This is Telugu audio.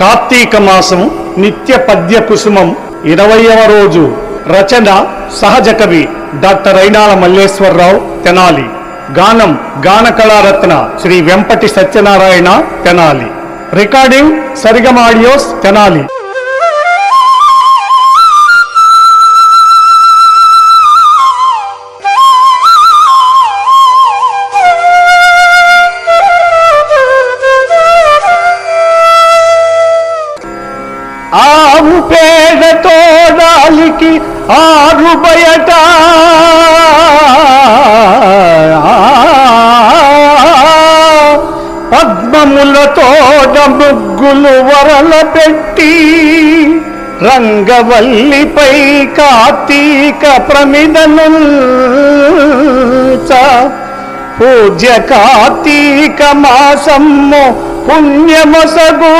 కార్తీక మాసం నిత్య పద్య కుసుమం ఇరవయవ రోజు రచన సహజ కవి డాక్టర్ అయినాల మల్లేశ్వరరావు తెనాలి. గానం గాన కళారత్న Shri Vempati Satyanarayana Tenali. Recording Saregama audios Tenali. ఆవు పేడతో దాలికి ఆరు బయట. పద్మములతో ముగ్గులు వరల పెట్టి రంగవల్లిపై కార్తీక ప్రమిదను పూజ్య కార్తీక మాసమ్ము పుణ్యమసగూ.